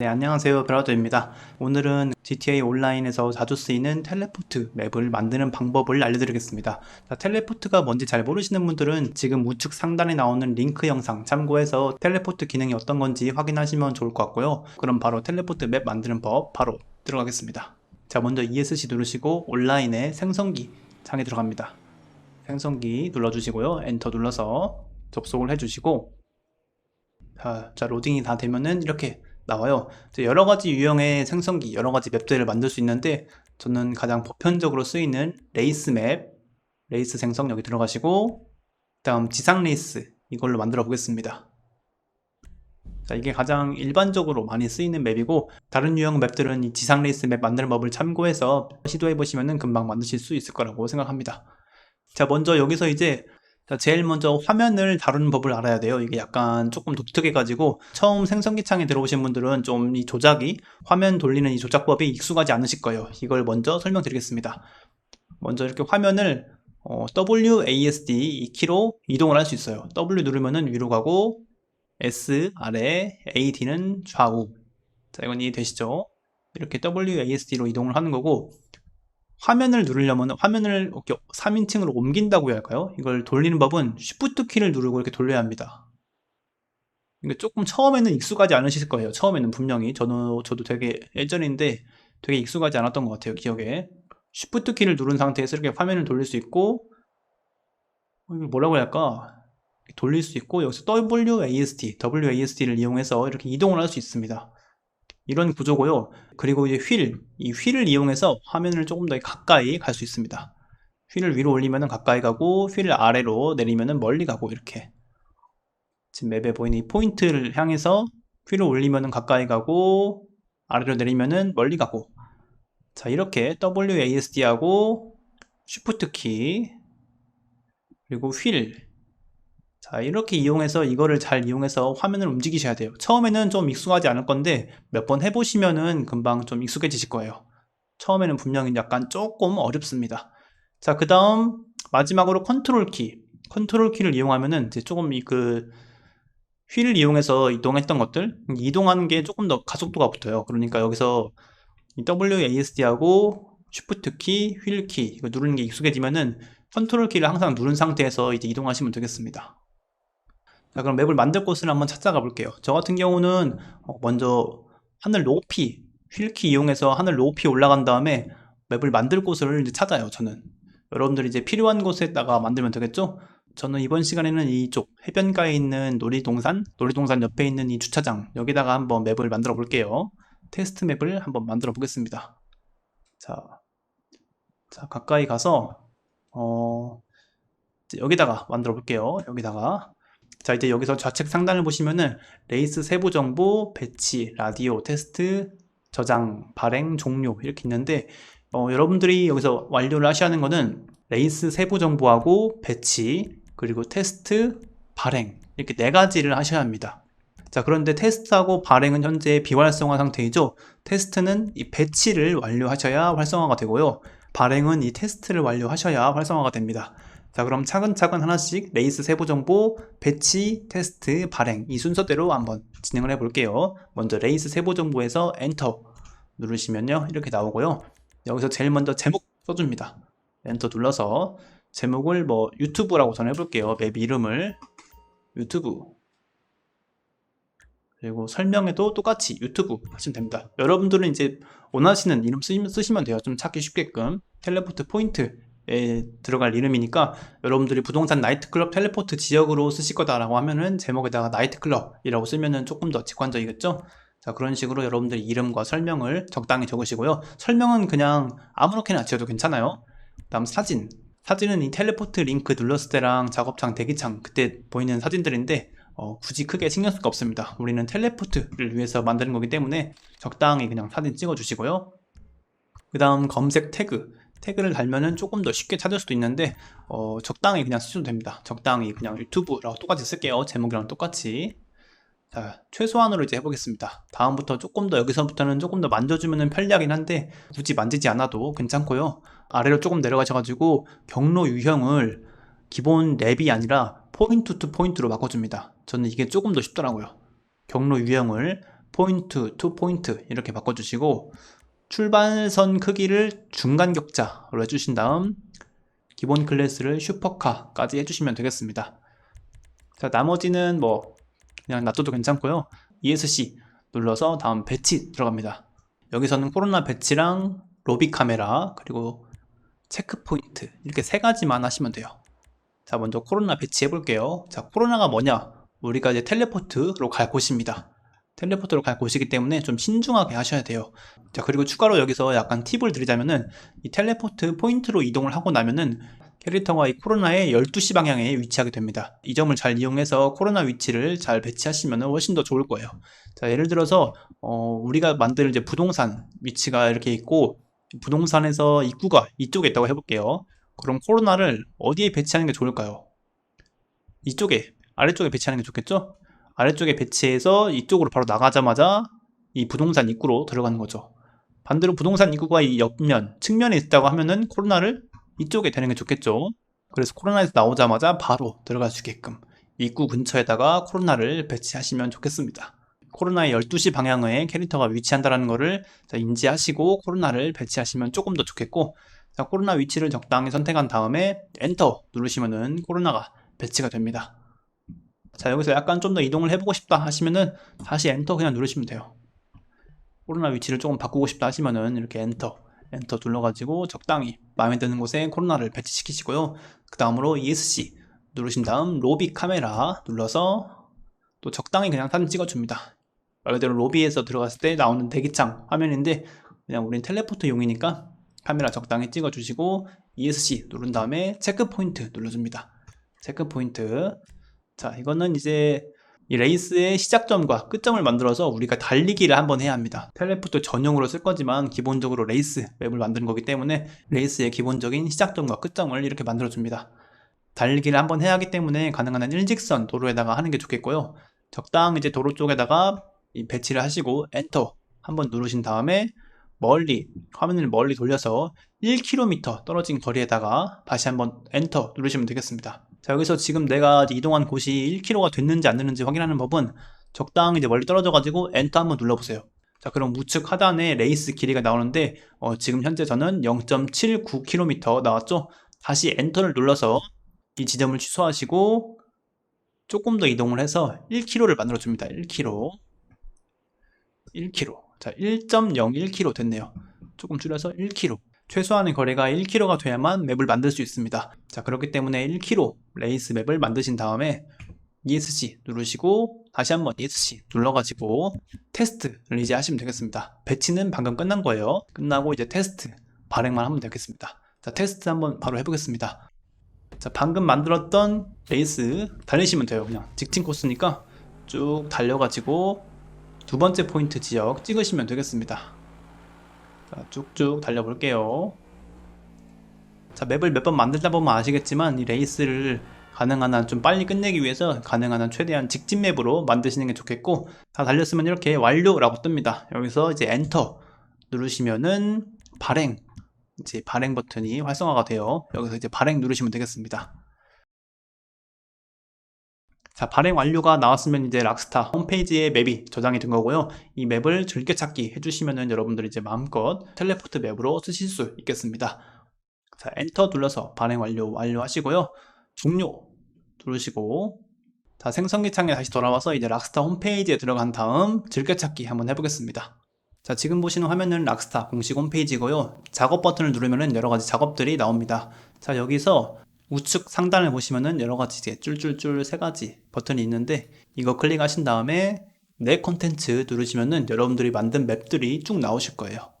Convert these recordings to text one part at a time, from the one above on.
네, 안녕하세요. 브라더입니다. 오늘은 GTA 온라인에서 자주 쓰이는 텔레포트 맵을 만드는 방법을 알려드리겠습니다. 자, 텔레포트가 뭔지 잘 모르시는 분들은 지금 우측 상단에 나오는 링크 영상 참고해서 텔레포트 기능이 어떤 건지 확인하시면 좋을 것 같고요. 그럼 바로 텔레포트 맵 만드는 법 바로 들어가겠습니다. 자, 먼저 ESC 누르시고 온라인에 생성기 창에 들어갑니다. 생성기 눌러주시고요. 엔터 눌러서 접속을 해주시고 자, 자 로딩이 다 되면은 이렇게 나와요. 여러 가지 유형의 생성기, 여러 가지 맵들을 만들 수 있는데 저는 가장 보편적으로 쓰이는 레이스 맵, 레이스 생성 여기 들어가시고 그다음 지상 레이스 이걸로 만들어 보겠습니다. 자, 이게 가장 일반적으로 많이 쓰이는 맵이고 다른 유형 맵들은 이 지상 레이스 맵 만드는 법을 참고해서 시도해 보시면은 금방 만드실 수 있을 거라고 생각합니다. 자, 먼저 여기서 이제 자, 제일 먼저 화면을 다루는 법을 알아야 돼요. 이게 약간 조금 독특해가지고 처음 생성기 창에 들어오신 분들은 좀 이 조작이 화면 돌리는 이 조작법이 익숙하지 않으실 거예요. 이걸 먼저 설명드리겠습니다. 먼저 이렇게 화면을 어, WASD 이 키로 이동을 할 수 있어요. W 누르면은 위로 가고 S 아래, AD는 좌우. 자, 이건 이해되시죠? 이렇게 WASD로 이동을 하는 거고 화면을 누르려면 화면을 이렇게 3인칭으로 옮긴다고 해야 할까요? 이걸 돌리는 법은 Shift 키를 누르고 이렇게 돌려야 합니다. 이게 조금 처음에는 익숙하지 않으실 거예요. 처음에는 분명히 저도 저도 되게 예전인데 되게 익숙하지 않았던 것 같아요. 기억에 Shift 키를 누른 상태에서 이렇게 화면을 돌릴 수 있고 어, 이걸 뭐라고 해야 할까? 돌릴 수 있고 여기서 WASD, WASD를 이용해서 이렇게 이동을 할 수 있습니다. 이런 구조고요. 그리고 이제 휠, 이 휠을 이용해서 화면을 조금 더 가까이 갈 수 있습니다. 휠을 위로 올리면 가까이 가고 휠을 아래로 내리면 멀리 가고 이렇게 지금 맵에 보이는 이 포인트를 향해서 휠을 올리면 가까이 가고 아래로 내리면 멀리 가고 자 이렇게 WASD하고 Shift 키 그리고 휠 자, 이렇게 이용해서 이거를 잘 이용해서 화면을 움직이셔야 돼요. 처음에는 좀 익숙하지 않을 건데 몇 번 해보시면은 금방 좀 익숙해지실 거예요. 처음에는 분명히 약간 조금 어렵습니다. 자, 그 다음 마지막으로 컨트롤 키. 컨트롤 키를 이용하면은 이제 조금 이그 휠을 이용해서 이동했던 것들 이동하는 게 조금 더 가속도가 붙어요. 그러니까 여기서 이 WASD하고 Shift 키, 휠 키 이거 누르는 게 익숙해지면은 컨트롤 키를 항상 누른 상태에서 이제 이동하시면 되겠습니다. 자, 그럼 맵을 만들 곳을 한번 찾아가 볼게요. 저 같은 경우는 어, 먼저 하늘 높이, 휠키 이용해서 하늘 높이 올라간 다음에 맵을 만들 곳을 이제 찾아요, 저는. 여러분들이 이제 필요한 곳에다가 만들면 되겠죠? 저는 이번 시간에는 이쪽 해변가에 있는 놀이동산, 놀이동산 옆에 있는 이 주차장, 여기다가 한번 맵을 만들어 볼게요. 테스트 맵을 한번 만들어 보겠습니다. 자, 자, 가까이 가서, 어, 여기다가 만들어 볼게요. 여기다가. 자, 이제 여기서 좌측 상단을 보시면은 레이스 세부 정보, 배치, 라디오, 테스트, 저장, 발행, 종료 이렇게 있는데 어, 여러분들이 여기서 완료를 하셔야 하는 거는 레이스 세부 정보하고 배치, 그리고 테스트, 발행 이렇게 네 가지를 하셔야 합니다. 자, 그런데 테스트하고 발행은 현재 비활성화 상태이죠. 테스트는 이 배치를 완료하셔야 활성화가 되고요. 발행은 이 테스트를 완료하셔야 활성화가 됩니다. 자, 그럼 차근차근 하나씩 레이스 세부 정보, 배치, 테스트, 발행 이 순서대로 한번 진행을 해 볼게요. 먼저 레이스 세부 정보에서 엔터 누르시면요. 이렇게 나오고요. 여기서 제일 먼저 제목 써줍니다. 엔터 눌러서 제목을 뭐 유튜브라고 전해 볼게요. 맵 이름을 유튜브 그리고 설명에도 똑같이 유튜브 하시면 됩니다. 여러분들은 이제 원하시는 이름 쓰시면 돼요. 좀 찾기 쉽게끔 텔레포트 포인트 에 들어갈 이름이니까 여러분들이 부동산 나이트클럽 텔레포트 지역으로 쓰실 거다라고 하면은 제목에다가 나이트클럽이라고 쓰면은 조금 더 직관적이겠죠? 자 그런 식으로 여러분들 이름과 설명을 적당히 적으시고요. 설명은 그냥 아무렇게나 지어도 괜찮아요. 다음 사진. 사진은 이 텔레포트 링크 눌렀을 때랑 작업창 대기창 그때 보이는 사진들인데 어, 굳이 크게 신경 쓸 거 없습니다. 우리는 텔레포트를 위해서 만드는 거기 때문에 적당히 그냥 사진 찍어 주시고요. 그 다음 검색 태그. 태그를 달면은 조금 더 쉽게 찾을 수도 있는데 어, 적당히 그냥 쓰셔도 됩니다. 적당히 그냥 유튜브라고 똑같이 쓸게요. 제목이랑 똑같이. 자, 최소한으로 이제 해보겠습니다. 다음부터 조금 더 여기서부터는 조금 더 만져주면 편리하긴 한데 굳이 만지지 않아도 괜찮고요. 아래로 조금 내려가셔가지고 경로 유형을 기본 랩이 아니라 포인트 투 포인트로 바꿔줍니다. 저는 이게 조금 더 쉽더라고요. 경로 유형을 포인트, 투 포인트 이렇게 바꿔주시고 출발선 크기를 중간 격자로 해주신 다음 기본 클래스를 슈퍼카까지 해주시면 되겠습니다. 자, 나머지는 뭐 그냥 놔둬도 괜찮고요. ESC 눌러서 다음 배치 들어갑니다. 여기서는 코로나 배치랑 로비 카메라 그리고 체크 포인트 이렇게 세 가지만 하시면 돼요. 자, 먼저 코로나 배치 해 볼게요. 자, 코로나가 뭐냐? 우리가 이제 텔레포트로 갈 곳입니다. 텔레포트로 갈 곳이기 때문에 좀 신중하게 하셔야 돼요. 자, 그리고 추가로 여기서 약간 팁을 드리자면은 이 텔레포트 포인트로 이동을 하고 나면은 캐릭터가 이 코로나의 12시 방향에 위치하게 됩니다. 이 점을 잘 이용해서 코로나 위치를 잘 배치하시면 훨씬 더 좋을 거예요. 자, 예를 들어서 어, 우리가 만들 이제 부동산 위치가 이렇게 있고 부동산에서 입구가 이쪽에 있다고 해볼게요. 그럼 코로나를 어디에 배치하는 게 좋을까요? 이쪽에 아래쪽에 배치하는 게 좋겠죠? 아래쪽에 배치해서 이쪽으로 바로 나가자마자 이 부동산 입구로 들어가는 거죠. 반대로 부동산 입구가 이 옆면, 측면에 있다고 하면은 코로나를 이쪽에 되는 게 좋겠죠. 그래서 코로나에서 나오자마자 바로 들어갈 수 있게끔 입구 근처에다가 코로나를 배치하시면 좋겠습니다. 코로나의 12시 방향에 캐릭터가 위치한다는 것을 인지하시고 코로나를 배치하시면 조금 더 좋겠고 자, 코로나 위치를 적당히 선택한 다음에 엔터 누르시면은 코로나가 배치가 됩니다. 자, 여기서 약간 좀 더 이동을 해보고 싶다 하시면은 다시 엔터 그냥 누르시면 돼요. 코로나 위치를 조금 바꾸고 싶다 하시면은 이렇게 엔터, 엔터 눌러가지고 적당히 마음에 드는 곳에 코로나를 배치시키시고요. 그 다음으로 ESC 누르신 다음 로비 카메라 눌러서 또 적당히 그냥 사진 찍어줍니다. 말 그대로 로비에서 들어갔을 때 나오는 대기창 화면인데 그냥 우린 텔레포트용이니까 카메라 적당히 찍어주시고 ESC 누른 다음에 체크 포인트 눌러줍니다. 체크 포인트 자, 이거는 이제 이 레이스의 시작점과 끝점을 만들어서 우리가 달리기를 한번 해야 합니다. 텔레포트 전용으로 쓸 거지만 기본적으로 레이스 맵을 만드는 거기 때문에 레이스의 기본적인 시작점과 끝점을 이렇게 만들어 줍니다. 달리기를 한번 해야 하기 때문에 가능한 한 일직선 도로에다가 하는 게 좋겠고요. 적당히 이제 도로 쪽에다가 배치를 하시고 엔터 한번 누르신 다음에 멀리 화면을 멀리 돌려서 1km 떨어진 거리에다가 다시 한번 엔터 누르시면 되겠습니다. 자 여기서 지금 내가 이동한 곳이 1km가 됐는지 안 됐는지 확인하는 법은 적당히 이제 멀리 떨어져 가지고 엔터 한번 눌러보세요. 자 그럼 우측 하단에 레이스 길이가 나오는데 어, 지금 현재 저는 0.79km 나왔죠? 다시 엔터를 눌러서 이 지점을 취소하시고 조금 더 이동을 해서 1km를 만들어 줍니다. 1km 1km 자 1.01km 됐네요. 조금 줄여서 1km 최소한의 거리가 1km가 돼야만 맵을 만들 수 있습니다. 자, 그렇기 때문에 1km 레이스 맵을 만드신 다음에 ESC 누르시고 다시 한번 ESC 눌러가지고 테스트를 이제 하시면 되겠습니다. 배치는 방금 끝난 거예요. 끝나고 이제 테스트 발행만 하면 되겠습니다. 자, 테스트 한번 바로 해보겠습니다. 자, 방금 만들었던 레이스 달리시면 돼요. 그냥 직진 코스니까 쭉 달려가지고 두 번째 포인트 지역 찍으시면 되겠습니다. 자, 쭉쭉 달려볼게요. 자, 맵을 몇 번 만들다 보면 아시겠지만 이 레이스를 가능한 한 좀 빨리 끝내기 위해서 가능한 한 최대한 직진 맵으로 만드시는 게 좋겠고 다 달렸으면 이렇게 완료라고 뜹니다. 여기서 이제 엔터 누르시면은 발행 이제 발행 버튼이 활성화가 돼요. 여기서 이제 발행 누르시면 되겠습니다. 자, 발행 완료가 나왔으면 이제 락스타 홈페이지에 맵이 저장이 된 거고요. 이 맵을 즐겨찾기 해주시면은 여러분들이 이제 마음껏 텔레포트 맵으로 쓰실 수 있겠습니다. 자, 엔터 눌러서 발행 완료 완료하시고요. 종료 누르시고 자, 생성기 창에 다시 돌아와서 이제 락스타 홈페이지에 들어간 다음 즐겨찾기 한번 해보겠습니다. 자, 지금 보시는 화면은 락스타 공식 홈페이지고요. 작업 버튼을 누르면은 여러 가지 작업들이 나옵니다. 자, 여기서 우측 상단을 보시면은 여러 가지 이제 쫄쫄쫄 세 가지 버튼이 있는데 이거 클릭하신 다음에 내 콘텐츠 누르시면은 여러분들이 만든 맵들이 쭉 나오실 거예요.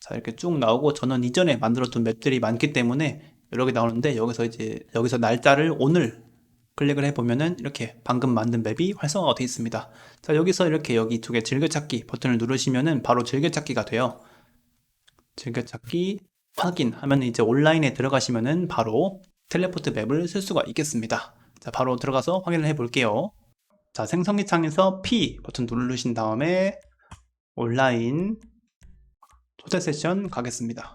자 이렇게 쭉 나오고 저는 이전에 만들었던 맵들이 많기 때문에 여러 개 나오는데 여기서 이제 여기서 날짜를 오늘 클릭을 해보면은 이렇게 방금 만든 맵이 활성화가 되어 있습니다. 자 여기서 이렇게 여기 두 개 즐겨찾기 버튼을 누르시면은 바로 즐겨찾기가 돼요. 즐겨찾기 확인 하면 이제 온라인에 들어가시면은 바로 텔레포트 맵을 쓸 수가 있겠습니다. 자, 바로 들어가서 확인을 해 볼게요. 자, 생성기 창에서 P 버튼 누르신 다음에 온라인 초대 세션 가겠습니다.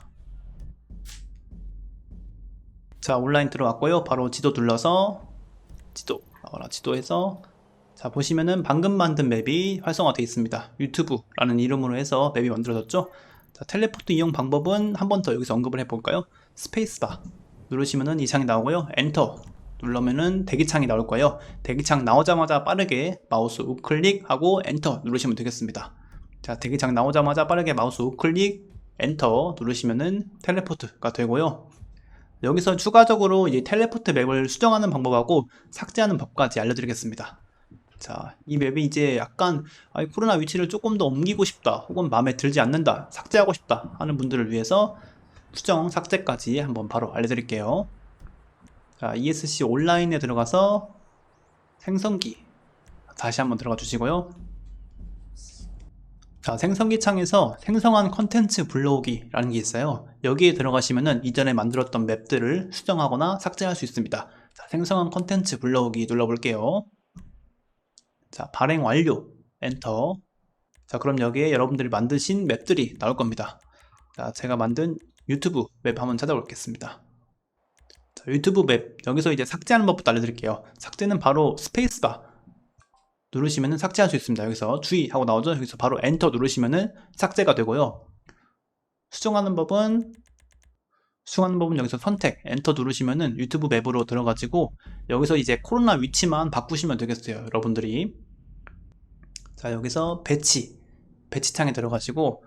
자, 온라인 들어왔고요. 바로 지도 눌러서 지도 나와라 지도에서 자, 보시면은 방금 만든 맵이 활성화되어 있습니다. 유튜브라는 이름으로 해서 맵이 만들어졌죠. 자, 텔레포트 이용 방법은 한 번 더 여기서 언급을 해볼까요? 스페이스바 누르시면은 이 창이 나오고요. 엔터 누르면은 대기창이 나올 거예요. 대기창 나오자마자 빠르게 마우스 우클릭하고 엔터 누르시면 되겠습니다. 자, 대기창 나오자마자 빠르게 마우스 우클릭 엔터 누르시면은 텔레포트가 되고요. 여기서 추가적으로 이 텔레포트 맵을 수정하는 방법하고 삭제하는 법까지 알려드리겠습니다. 자, 이 맵이 이제 약간 코로나 위치를 조금 더 옮기고 싶다, 혹은 마음에 들지 않는다, 삭제하고 싶다 하는 분들을 위해서 수정 삭제까지 한번 바로 알려드릴게요. 자, ESC 온라인에 들어가서 생성기 다시 한번 들어가 주시고요. 자, 생성기 창에서 생성한 컨텐츠 불러오기라는 게 있어요. 여기에 들어가시면은 이전에 만들었던 맵들을 수정하거나 삭제할 수 있습니다. 자, 생성한 컨텐츠 불러오기 눌러볼게요. 자, 발행 완료. 엔터. 자, 그럼 여기에 여러분들이 만드신 맵들이 나올 겁니다. 자, 제가 만든 유튜브 맵 한번 찾아보겠습니다. 자, 유튜브 맵. 여기서 이제 삭제하는 법부터 알려드릴게요. 삭제는 바로 스페이스바. 누르시면은 삭제할 수 있습니다. 여기서 주의하고 나오죠? 여기서 바로 엔터 누르시면은 삭제가 되고요. 수정하는 법은 수정하는 법은 여기서 선택 엔터 누르시면은 유튜브 맵으로 들어가지고 여기서 이제 코로나 위치만 바꾸시면 되겠어요. 여러분들이 자 여기서 배치 배치 창에 들어가시고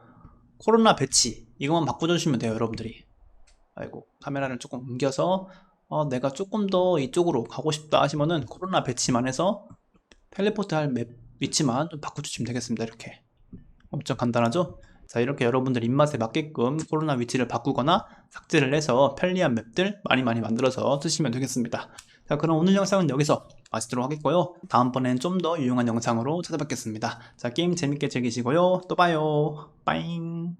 코로나 배치 이것만 바꿔주시면 돼요. 여러분들이 아이고 카메라를 조금 옮겨서 어, 내가 조금 더 이쪽으로 가고 싶다 하시면은 코로나 배치만 해서 텔레포트 할 맵 위치만 좀 바꿔주시면 되겠습니다. 이렇게 엄청 간단하죠? 자 이렇게 여러분들 입맛에 맞게끔 코로나 위치를 바꾸거나 삭제를 해서 편리한 맵들 많이 많이 만들어서 쓰시면 되겠습니다. 자 그럼 오늘 영상은 여기서 마치도록 하겠고요. 다음번엔 좀 더 유용한 영상으로 찾아뵙겠습니다. 자 게임 재밌게 즐기시고요. 또 봐요. 빠잉